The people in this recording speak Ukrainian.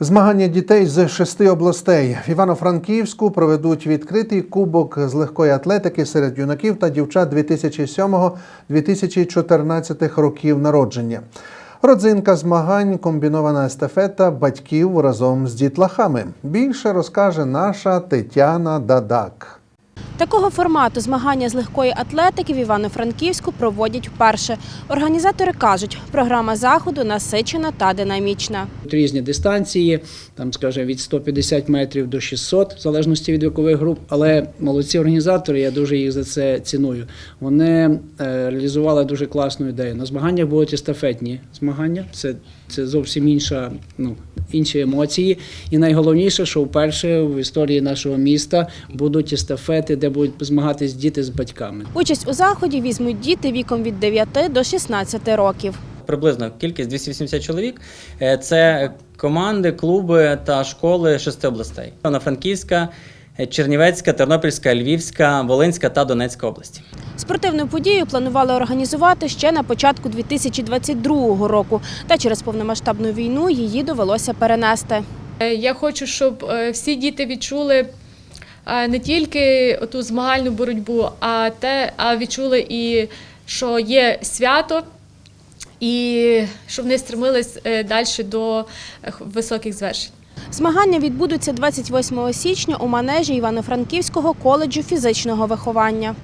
Змагання дітей з шести областей в Івано-Франківську проведуть відкритий кубок з легкої атлетики серед юнаків та дівчат 2007-2014 років народження. Родзинка змагань комбінована естафета батьків разом з дітлахами. Більше розкаже наша Тетяна Дадак. Такого формату змагання з легкої атлетики в Івано-Франківську проводять вперше. Організатори кажуть, програма заходу насичена та динамічна. Різні дистанції, там, скажімо, від 150 метрів до 600, в залежності від вікових груп. Але молодці організатори, я дуже їх за це ціную. Вони е, реалізували дуже класну ідею. На змаганнях будуть естафетні змагання. Це, це зовсім інша, ну, інші емоції. І найголовніше, що вперше в історії нашого міста будуть естафети, де будуть змагатись діти з батьками. Участь у заході візьмуть діти віком від 9 до 16 років. приблизно кількість 280 чоловік. Е, Це команди, клуби та школи шести областей: Івано-Франківська, е, Чернівецька, Тернопільська, Львівська, Волинська та Донецька області. Спортивну подію планували організувати ще на початку 2022 року, та через повномасштабну війну її довелося перенести. Е, Я хочу, щоб е, всі діти відчули е, не тільки ту змагальну боротьбу, а те, а відчули і що є свято, і щоб вони стремились е, далі до е, високих звершень. Змагання відбудуться 28 січня у манежі Івано-Франківського коледжу фізичного виховання.